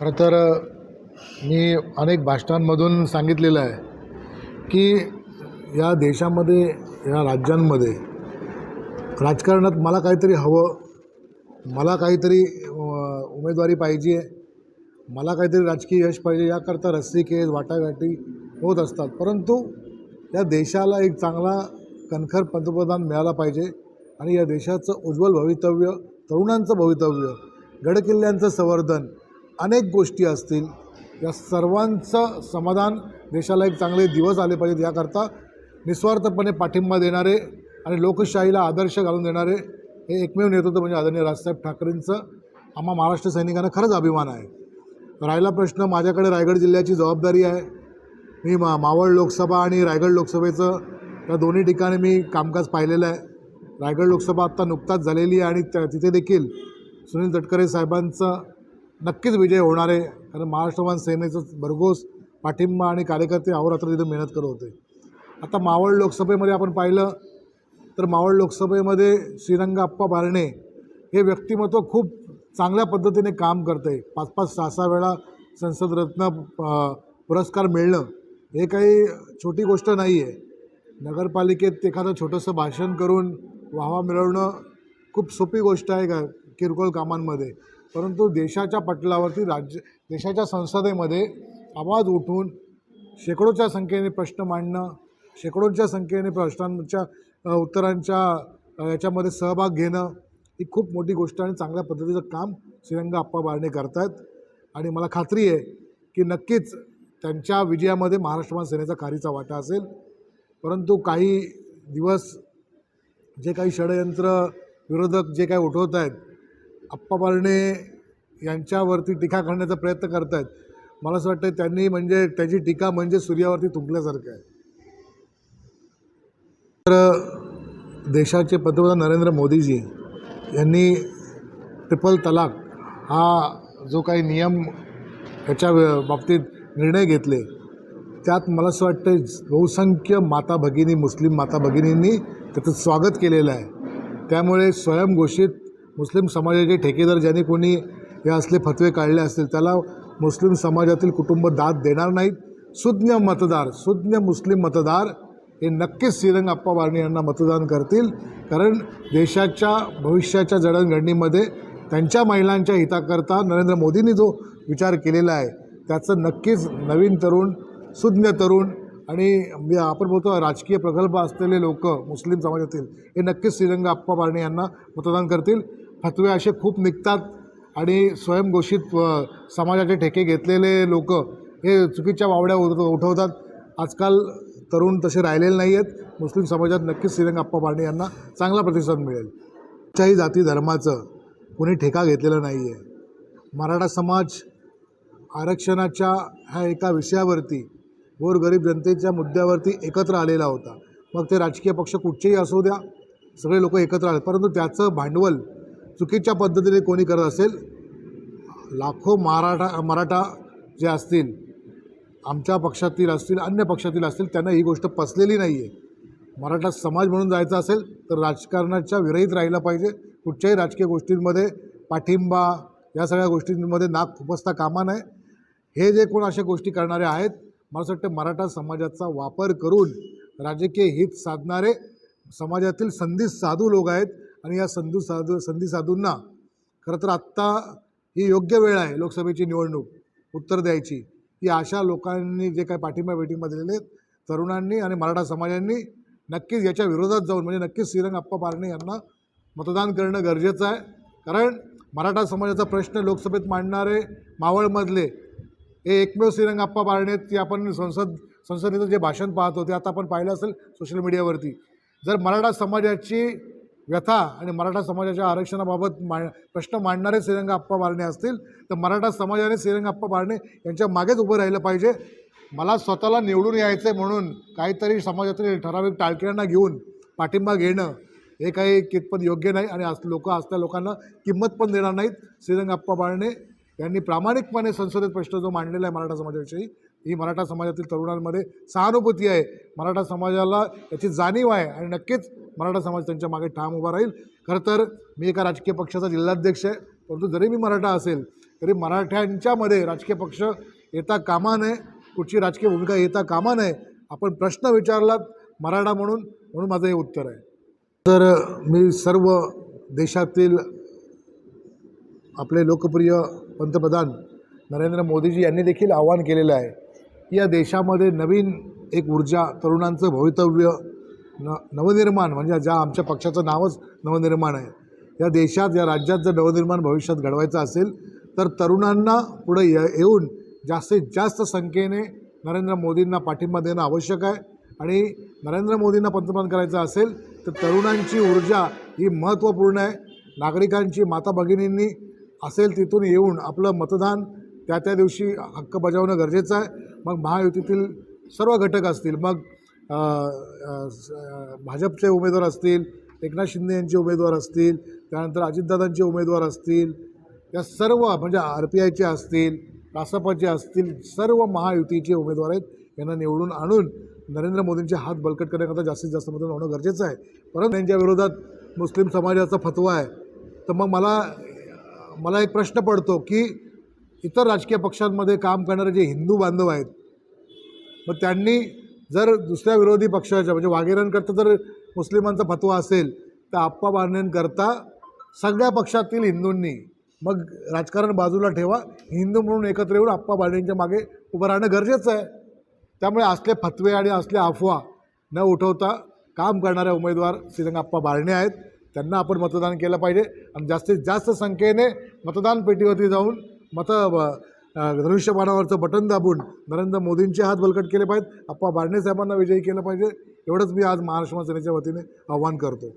खरं तर मी अनेक भाषणांमधून सांगितलेलं आहे की या देशामध्ये या राज्यांमध्ये राजकारणात मला काहीतरी हवं मला काहीतरी उमेदवारी पाहिजे मला काहीतरी राजकीय यश पाहिजे याकरता रस्सीखेच वाटाघाटी होत असतात. परंतु या देशाला एक चांगला कणखर पंतप्रधान मिळाला पाहिजे आणि या देशाचं उज्ज्वल भवितव्य तरुणांचं भवितव्य गडकिल्ल्यांचं संवर्धन अनेक गोष्टी असतील. या सर्वांचं समाधान देशाला एक चांगले दिवस आले पाहिजेत याकरता निस्वार्थपणे पाठिंबा देणारे आणि लोकशाहीला आदर्श घालून देणारे हे एकमेव नेतृत्व म्हणजे आदरणीय राजसाहेब ठाकरेंचं आम्हा महाराष्ट्र सैनिकांना खरंच अभिमान आहे. राहिला प्रश्न माझ्याकडे रायगड जिल्ह्याची जबाबदारी आहे. मी मा मावळ लोकसभा आणि रायगड लोकसभेचं या दोन्ही ठिकाणी मी कामकाज पाहिलेलं आहे. रायगड लोकसभा आत्ता नुकताच झालेली आहे आणि त्या तिथे देखील सुनील तटकरे साहेबांचं नक्कीच विजय होणार आहे. कारण महाराष्ट्रवान सेनेचं भरघोस पाठिंबा आणि कार्यकर्ते अहोरात्र तिथे मेहनत करत होते. आता मावळ लोकसभेमध्ये आपण पाहिलं तर मावळ लोकसभेमध्ये श्रीरंगाप्पा बारणे हे व्यक्तिमत्व खूप चांगल्या पद्धतीने काम करतं. आहे पाच पाच सहा सहा वेळा संसदरत्न अ, पुरस्कार मिळणं हे काही छोटी गोष्ट नाही आहे नगरपालिकेत एखादं छोटंसं भाषण करून वाहवा मिळवणं खूप सोपी गोष्ट आहे का किरकोळ कामांमध्ये? परंतु देशाच्या पटलावरती राज्य देशाच्या संसदेमध्ये आवाज उठून शेकडोच्या संख्येने प्रश्न मांडणं शेकडोंच्या संख्येने प्रश्नांच्या उत्तरांच्या याच्यामध्ये सहभाग घेणं ही खूप मोठी गोष्ट आणि चांगल्या पद्धतीचं काम श्रीरंग आप्पा बारणे करतायत. आणि मला खात्री आहे की नक्कीच त्यांच्या विजयामध्ये महाराष्ट्रमान सेनेचा खारीचा वाटा असेल. परंतु काही दिवस जे काही षडयंत्र विरोधक जे काही उठवत आहेत आप्पा बर्णे यांच्यावरती टीका करण्याचा प्रयत्न करत आहेत मला असं वाटतं त्यांनी म्हणजे त्याची टीका म्हणजे सूर्यावरती तुंकल्यासारखं आहे. तर देशाचे पंतप्रधान नरेंद्र मोदीजी यांनी ट्रिपल तलाक हा जो काही नियम याच्या बाबतीत निर्णय घेतले त्यात मला असं वाटतं बहुसंख्य माता भगिनी मुस्लिम माता भगिनींनी त्याचं स्वागत केलेलं आहे. त्यामुळे स्वयंघोषित मुस्लिम समाजाचे ठेकेदार ज्यांनी कोणी हे असले फतवे काढले असतील त्याला मुस्लिम समाजातील कुटुंब दाद देणार नाहीत. सुज्ञ मतदार सुज्ञ मुस्लिम मतदार हे नक्कीच श्रीरंग अप्पा बारणे यांना मतदान करतील. कारण देशाच्या भविष्याच्या जडणघडणीमध्ये त्यांच्या महिलांच्या हिताकरता नरेंद्र मोदींनी जो विचार केलेला आहे त्याचं नक्कीच नवीन तरुण सुज्ञ तरुण आणि म्हणजे आपण बोलतो राजकीय प्रगल्भ असलेले लोक मुस्लिम समाजातील हे नक्कीच श्रीरंग अप्पा बारणे यांना मतदान करतील. फतवे असे खूप निघतात आणि स्वयंघोषित समाजाचे ठेके घेतलेले लोक हे चुकीच्या वावड्या उठ उठवतात. आजकाल तरुण तसे राहिलेले नाही आहेत मुस्लिम समाजात नक्कीच श्रीरंग आप्पा बारणे यांना चांगला प्रतिसाद मिळेल. कुठच्याही जाती धर्माचं कोणी ठेका घेतलेला नाही आहे मराठा समाज आरक्षणाच्या ह्या एका विषयावरती गोरगरीब जनतेच्या मुद्द्यावरती एकत्र आलेला होता. मग ते राजकीय पक्ष कुठचेही असू द्या सगळे लोक एकत्र आले परंतु त्याचं भांडवल चुकीच्या पद्धतीने कोणी करत असेल लाखो मराठा मराठा जे असतील आमच्या पक्षातील असतील अन्य पक्षातील असतील त्यांना ही गोष्ट पसलेली नाही आहे मराठा समाज म्हणून जायचं असेल तर राजकारणाच्या विरहित राहिला पाहिजे. कुठच्याही राजकीय गोष्टींमध्ये पाठिंबा या सगळ्या गोष्टींमध्ये नाक खुपसता कामा नये. हे जे कोण अशा गोष्टी करणारे आहेत मला असं वाटतं मराठा समाजाचा वापर करून राजकीय हित साधणारे समाजातील संधी साधू लोक आहेत. आणि या संधू साधू संधी साधूंना खरं तर आत्ता ही योग्य वेळ आहे लोकसभेची निवडणूक उत्तर द्यायची. की अशा लोकांनी जे काही पाठिंबा वेटिंगमा दिलेले आहेत तरुणांनी आणि मराठा समाजांनी नक्कीच याच्या विरोधात जाऊन म्हणजे नक्कीच श्रीरंग अप्पा पारणे यांना मतदान करणं गरजेचं आहे. कारण मराठा समाजाचा प्रश्न लोकसभेत मांडणारे मावळमधले हे एकमेव श्रीरंग अप्पा पारणे ते आपण संसद संसदेचं जे भाषण पाहत होते आता आपण पाहिलं असेल सोशल मीडियावरती. जर मराठा समाजाची व्यथा आणि मराठा समाजाच्या आरक्षणाबाबत मा प्रश्न मांडणारे श्रीरंग अप्पा बारणे असतील तर मराठा समाजाने श्रीरंग अप्पा बारणे यांच्या मागेच उभं राहिलं पाहिजे. मला स्वतःला निवडून यायचं आहे म्हणून काहीतरी समाजातील ठराविक टाळक्यांना घेऊन पाठिंबा घेणं हे काही कितपत योग्य नाही आणि आज लोक असल्या लोकांना किंमत पण देणार नाहीत. श्रीरंग अप्पा बारणे यांनी प्रामाणिकपणे संसदेत प्रश्न जो मांडलेला आहे मराठा समाजाविषयी ही मराठा समाजातील तरुणांमध्ये सहानुभूती आहे. मराठा समाजाला याची जाणीव आहे आणि नक्कीच मराठा समाज त्यांच्या मागे ठाम उभा राहील. खरं तर मी एका राजकीय पक्षाचा जिल्हाध्यक्ष आहे परंतु जरी मी मराठा असेल तरी मराठ्यांच्यामध्ये राजकीय पक्ष येता कामा नये कुठची राजकीय भूमिका येता कामा नये आपण प्रश्न विचारलात मराठा म्हणून म्हणून माझं हे उत्तर आहे. तर मी सर्व देशातील आपले लोकप्रिय पंतप्रधान नरेंद्र मोदीजी यांनी देखील आवाहन केलेलं आहे. या देशामध्ये नवीन एक ऊर्जा तरुणांचं भवितव्य न नवनिर्माण म्हणजे ज्या आमच्या पक्षाचं नावच नवनिर्माण आहे. या देशात या राज्यात जर नवनिर्माण भविष्यात घडवायचं असेल तर तरुणांना पुढे ये येऊन जास्तीत जास्त संख्येने नरेंद्र मोदींना पाठिंबा देणं आवश्यक आहे. आणि नरेंद्र मोदींना पंतप्रधान करायचं असेल तर तरुणांची ऊर्जा ही महत्त्वपूर्ण आहे. नागरिकांची माता भगिनींनी असेल तिथून येऊन आपलं मतदान त्या त्या दिवशी हक्क बजावणं गरजेचं आहे. मग महायुतीतील सर्व घटक असतील मग भाजपचे उमेदवार असतील एकनाथ शिंदे यांचे उमेदवार असतील त्यानंतर अजितदादांचे उमेदवार असतील या सर्व म्हणजे आर पी आयचे असतील रासपाचे असतील सर्व महायुतीचे उमेदवार आहेत यांना निवडून आणून नरेंद्र मोदींचे हात बळकट करण्याकरता जास्तीत जास्त मतदान होणं गरजेचं आहे. परंतु त्यांच्या विरोधात मुस्लिम समाजाचा फतवा आहे. तर मग मला मला एक प्रश्न पडतो की इतर राजकीय पक्षांमध्ये काम करणारे जे हिंदू बांधव आहेत मग त्यांनी जर दुसऱ्या विरोधी पक्षाच्या म्हणजे वाघेऱ्यांकरता जर मुस्लिमांचा फतवा असेल तर आप्पा बांधण्यांकरता सगळ्या पक्षातील हिंदूंनी मग राजकारण बाजूला ठेवा. हिंदू म्हणून एकत्र येऊन आप्पा बांडेंच्या मागे उभं राहणं गरजेचं आहे. त्यामुळे असले फतवे आणि असल्या अफवा न उठवता काम करणाऱ्या उमेदवार श्रीरंग आप्पा बारणे आहेत. त्यांना आपण मतदान केलं पाहिजे आणि जास्तीत जास्त संख्येने मतदान पेटीवरती जाऊन मत धनुष्यबाणावरचं बटन दाबून नरेंद्र मोदींचे हात बलकट केले पाहिजेत. आप्पा बारणे साहेबांना विजयी केलं पाहिजे. एवढंच मी आज महाराष्ट्र सेनेच्या वतीने आव्हान करतो.